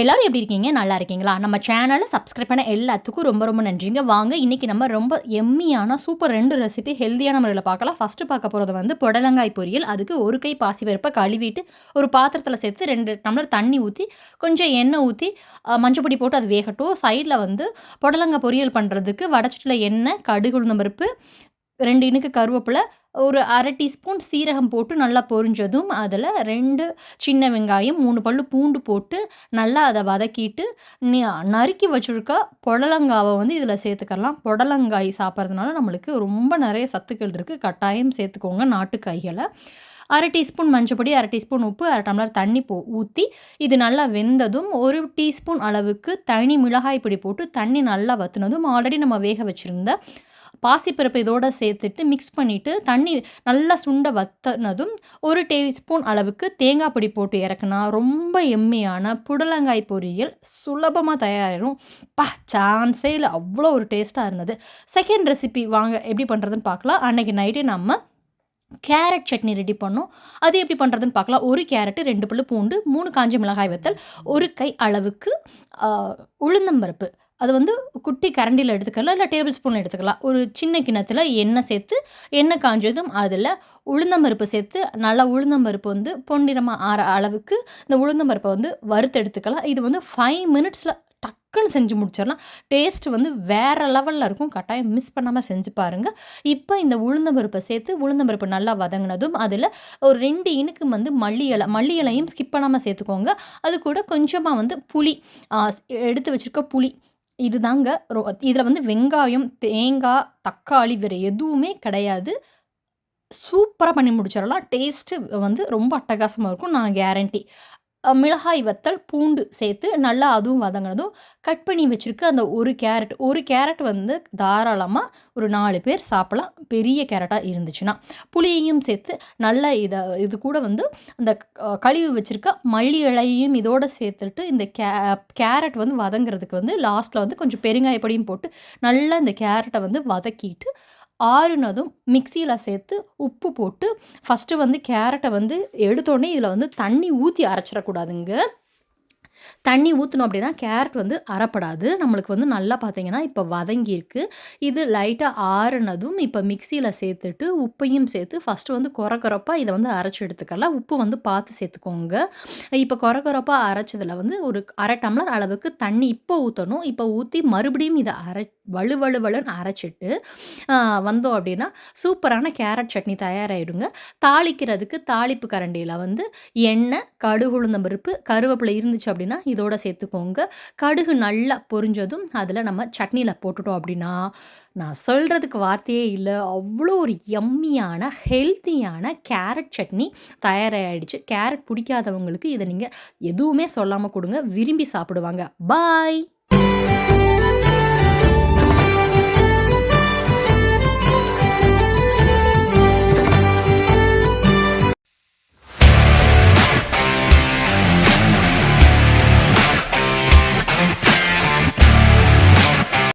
எல்லாரும் எப்படி இருக்கீங்க? நல்லா இருக்கீங்களா? நம்ம சேனலை சப்ஸ்கிரைப் பண்ண எல்லாத்துக்கும் ரொம்ப ரொம்ப நன்றிங்க. வாங்க இன்றைக்கி நம்ம ரொம்ப எம்மியான சூப்பர் ரெண்டு ரெசிபி ஹெல்த்தியான முறையில் பார்க்கலாம். ஃபஸ்ட்டு பார்க்க போகிறது வந்து புடலங்காய் பொரியல். அதுக்கு ஒரு கை பாசி பருப்பை கழுவிட்டு ஒரு பாத்திரத்தில் சேர்த்து ரெண்டு டம்ளர் தண்ணி ஊற்றி கொஞ்சம் எண்ணெய் ஊற்றி மஞ்சப்பொடி போட்டு அது வேகட்டும். சைடில் வந்து புடலங்காய் பொரியல் பண்ணுறதுக்கு வடச்சட்டில் எண்ணெய் கடுகு பருப்பு ரெண்டு இனுக்கு கருவேப்பிலை ஒரு அரை டீஸ்பூன் சீரகம் போட்டு நல்லா பொரிஞ்சதும் அதில் ரெண்டு சின்ன வெங்காயம் மூணு பல்லு பூண்டு போட்டு நல்லா அதை வதக்கிட்டு நீ நறுக்கி வச்சுருக்க புடலங்காவை வந்து இதில் சேர்த்துக்கலாம். புடலங்காய் சாப்பிட்றதுனால நம்மளுக்கு ரொம்ப நிறைய சத்துக்கள் இருக்குது கட்டாயம் சேர்த்துக்கோங்க நாட்டுக்காய்களை அரை டீஸ்பூன் மஞ்சப்பொடி அரை டீஸ்பூன் உப்பு அரை டம்ளர் தண்ணி போ ஊற்றி இது நல்லா வெந்ததும் ஒரு டீஸ்பூன் அளவுக்கு தனி மிளகாய் பொடி போட்டு தண்ணி நல்லா வற்றுனதும் ஆல்ரெடி நம்ம வேக வச்சுருந்த பாசிப்பருப்பு இதோடு சேர்த்துட்டு மிக்ஸ் பண்ணிவிட்டு தண்ணி நல்லா சுண்ட வத்தினதும் ஒரு டீஸ்பூன் அளவுக்கு தேங்காய் பொடி போட்டு இறக்குனா ரொம்ப எம்மையான புடலங்காய் பொரியல் சுலபமாக தயாரிடும் பா சான்ஸே இல்லை. அவ்வளோ ஒரு டேஸ்ட்டாக இருந்தது. செகண்ட் ரெசிபி வாங்க எப்படி பண்ணுறதுன்னு பார்க்கலாம். அன்றைக்கி நைட்டே நம்ம கேரட் சட்னி ரெடி பண்ணோம். அது எப்படி பண்ணுறதுன்னு பார்க்கலாம். ஒரு கேரட்டு ரெண்டு பல்லு பூண்டு மூணு காஞ்ச மிளகாய் வத்தல் ஒரு கை அளவுக்கு உளுந்தம்பருப்பு அது வந்து குட்டி கரண்டியில் எடுத்துக்கலாம் இல்லை டேபிள் ஸ்பூன் எடுத்துக்கலாம். ஒரு சின்ன கிணத்துல எண்ணெய் சேர்த்து எண்ணெய் காஞ்சதும் அதில் உளுந்தம்பருப்பு சேர்த்து நல்லா உளுந்தம்பருப்பு வந்து பொன்னிறமாக ஆற அளவுக்கு இந்த உளுந்தம்பருப்பை வந்து வறுத்து எடுத்துக்கலாம். இது வந்து ஃபைவ் மினிட்ஸில் டக்குன்னு செஞ்சு முடிச்சிடலாம். டேஸ்ட் வந்து வேறு லெவலில் இருக்கும். கட்டாயம் மிஸ் பண்ணாமல் செஞ்சு பாருங்கள் இப்போ இந்த உளுந்தம்பருப்பை சேர்த்து உளுந்தம்பருப்பு நல்லா வதங்கினதும் அதில் ஒரு ரெண்டு இனுக்கு வந்து மல்லி இலை மல்லி இலையும் ஸ்கிப் பண்ணாமல் சேர்த்துக்கோங்க. அது கூட கொஞ்சமாக வந்து புளி எடுத்து வச்சுருக்க புளி இதுதாங்க ரோ ரொ இதில் வந்து வெங்காயம் தேங்காய் தக்காளி வேறு எதுவுமே கிடையாது. சூப்பராக பண்ணி முடிச்சிடலாம். டேஸ்ட்டு வந்து ரொம்ப அட்டகாசமாக இருக்கும் நான் கேரண்டி. மிளகாய் வத்தல் பூண்டு சேர்த்து நல்லா அதுவும் வதங்கினதும் கட் பண்ணி வச்சுருக்க அந்த ஒரு கேரட் ஒரு கேரட் வந்து தாராளமாக ஒரு நாலு பேர் சாப்பிட்லாம். பெரிய கேரட்டாக இருந்துச்சுன்னா. புளியையும் சேர்த்து நல்லா இதை இது கூட வந்து அந்த கழிவு வச்சுருக்க மல்லி இலையையும் இதோடு சேர்த்துட்டு இந்த கே கேரட் வந்து வதங்குறதுக்கு வந்து லாஸ்ட்டில் வந்து கொஞ்சம் பெருங்காயப்படியும் போட்டு நல்லா இந்த கேரட்டை வந்து வதக்கிட்டு ஆறுனதும் மிக்சியில் சேர்த்து உப்பு போட்டு ஃபஸ்ட்டு வந்து கேரட்டை வந்து எடுத்தோடனே இதில் வந்து தண்ணி ஊற்றி அரைச்சிடக்கூடாதுங்க. தண்ணி ஊற்றணும் அப்படின்னா கேரட் வந்து அறப்படாது. நம்மளுக்கு வந்து நல்லா பார்த்தீங்கன்னா இப்போ வதங்கியிருக்கு. இது லைட்டாக ஆறுனதும் இப்போ மிக்சியில் சேர்த்துட்டு உப்பையும் சேர்த்து ஃபஸ்ட்டு வந்து குறக்குறப்பாக இதை வந்து அரைச்சி எடுத்துக்கலாம். உப்பு வந்து பார்த்து சேர்த்துக்கோங்க. இப்போ குறக்குறப்பாக அரைச்சதில் வந்து ஒரு அரை டம்ளர் அளவுக்கு தண்ணி இப்போ ஊற்றணும் இப்போ ஊற்றி மறுபடியும் இதை அரை வலு வலு வலுன்னு அரைச்சிட்டு வந்தோம் அப்படின்னா சூப்பரான கேரட் சட்னி தயாராகிடுங்க தாளிக்கிறதுக்கு தாளிப்பு கரண்டியில் வந்து எண்ணெய் கடுகு உளுந்தம்பருப்பு கருவேப்பிலை இருந்துச்சு அப்படின்னா அப்படின்னா இதோட சேர்த்துக்கோங்க. கடுகு நல்லா பொரிஞ்சதும் அதில் நம்ம சட்னியில் போட்டுட்டோம் அப்படின்னா நான் சொல்கிறதுக்கு வார்த்தையே இல்லை. அவ்வளோ ஒரு எம்மியான ஹெல்த்தியான கேரட் சட்னி தயாராகிடுச்சு கேரட் பிடிக்காதவங்களுக்கு இதை நீங்கள் எதுவுமே சொல்லாமல் கொடுங்க. விரும்பி சாப்பிடுவாங்க. பாய்